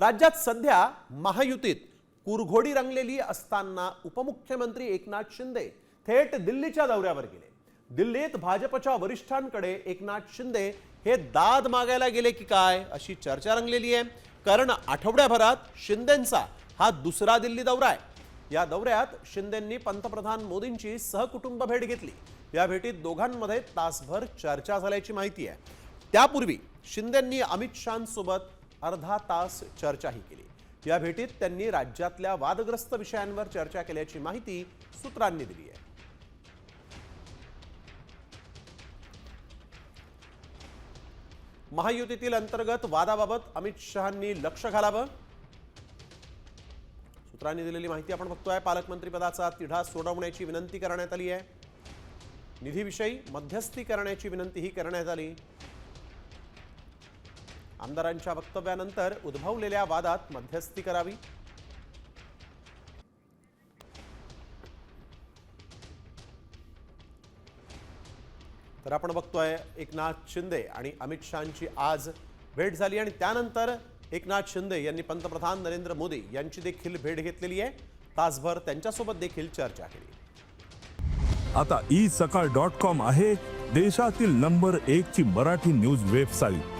राज्यात सध्या महायुतीत कुरघोडी रंगलेली असताना उपमुख्यमंत्री एकनाथ शिंदे थेट दिल्लीच्या दौऱ्यावर गेले. दिल्लीत भाजपच्या वरिष्ठांकडे एकनाथ शिंदे हे दाद मागायला गेले की काय अशी चर्चा रंगलेली आहे. कारण आठवड्याभरात शिंदेंचा हा दुसरा दिल्ली दौरा आहे. या दौऱ्यात शिंदेंनी पंतप्रधान मोदींची सहकुटुंब भेट घेतली. या भेटीत दोघांमध्ये तासभर चर्चा झाल्याची माहिती आहे. त्यापूर्वी शिंदेंनी अमित शहांसोबत अर्धा तास चर्चाही केली. या भेटीत त्यांनी राज्यातल्या वादग्रस्त विषयांवर चर्चा केल्याची माहिती सूत्रांनी दिली आहे. महायुतीतील अंतर्गत वादाबाबत अमित शहांनी लक्ष घालावं. सूत्रांनी दिलेली माहिती आपण बघतोय. पालकमंत्री पदाचा तिढा सोडवण्याची विनंती करण्यात आली आहे. निधीविषयी मध्यस्थी करण्याची विनंतीही करण्यात आली. आमदारांच्या वक्तव्यानंतर उद्भवलेल्या वादात मध्यस्थी करावी. तर आपण बघतोय एकनाथ शिंदे आणि अमित शहाची आज भेट झाली आणि त्यानंतर एकनाथ शिंदे यांनी पंतप्रधान नरेंद्र मोदी यांची देखील भेट घेतलेली आहे. तासभर त्यांच्यासोबत देखील चर्चा केली. आता ई सकाळ डॉट कॉम आहे देशातील नंबर एक ची मराठी न्यूज वेबसाईट.